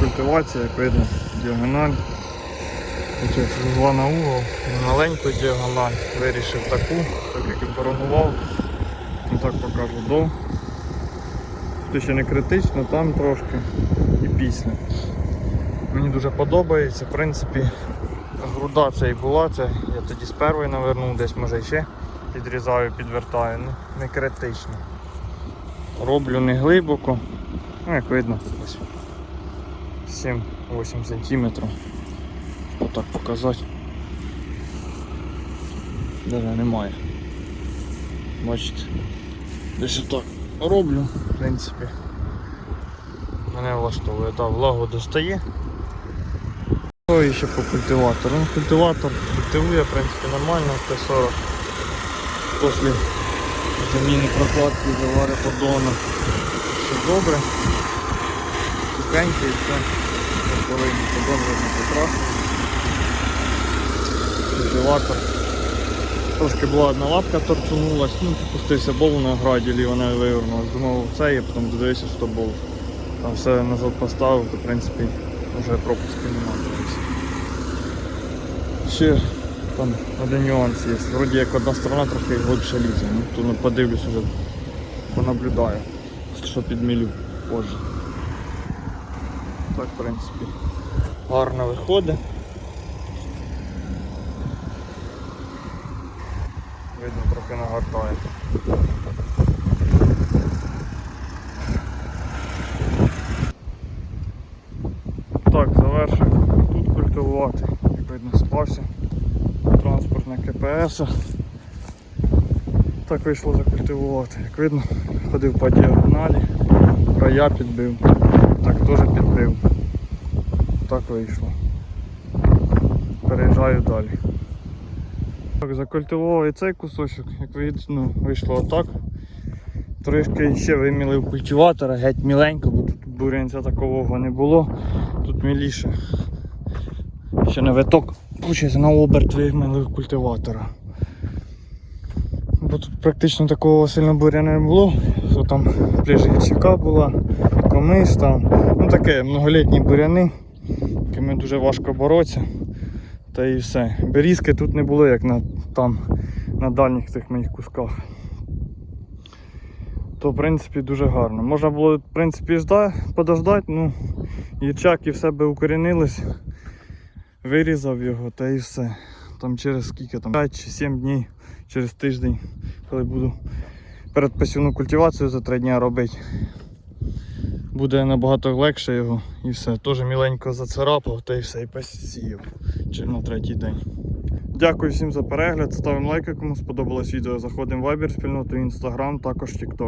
культивація, як видно, діагональ. Вугла на угол, маленьку діагональ, вирішив таку, так як і коронував. Ну так покажу до. Тут ще не критично, там трошки і після. Мені дуже подобається, в принципі, груда це і була, це я тоді з першої навернув, десь може ще підрізаю, підвертаю, ну не критично. Роблю не глибоко, ну як видно, ось 7-8 сантиметрів. Отак показати. Даже немає. Бачите. Десь отак роблю, в принципі. Мене влаштовує, так, влагу достає. Що і ще по культиватору? Ну, культиватор культивує, в принципі, нормально, Т-40. Після заміни прокладки завари поддона. Все добре. Сухенький і все. Коли поддон видно покрасний. Культиватор. Трошки була одна лапка торцунулась, ну, пустився бол на граді, вона вивернулась. Думав, це я потім додивився, що бол. Там все назад поставив, то в принципі вже пропусків немає. Ще там один нюанс є. Вроді як одна сторона трохи глибше лізе. Ну, то ну, подивлюсь уже, понаблюдаю, що підмілю позже. Так, в принципі, гарно виходить. Видно, трохи нагортає. Так, завершив тут культивувати. Як видно, спався. Транспортне КПС. Так вийшло закультивувати. Як видно, ходив по діагоналі, края підбив, так теж підбив. Так вийшло. Переїжджаю далі. Так, закультивував і цей кусочок, як видно, вийшло отак. Трішки ще вимілив культиватора, геть міленько, бо тут бурянця такого не було. Тут міліше. Ще не виток. Получається, на оберт вимілив культиватора. Бо тут практично такого сильно буряна не було. Що там гірчака була, комис там. Ну таке многолітні буряни, якими дуже важко боротися. Та і все. Берізки тут не було, як на, там, на дальніх цих моїх кусках. То в принципі дуже гарно. Можна було в принципі жда, подождати, ну і все би укорінилось, вирізав його та і все. Там через скільки там 5 чи 7 днів, через тиждень, коли буду передпосівну культивацію за 3 дні робити. Буде набагато легше його і все. Теж міленько зацарапав та і все, і посів чи на третій день. Дякую всім за перегляд. Ставимо лайки, кому сподобалось відео. Заходимо в Viber спільноту, Instagram, також TikTok.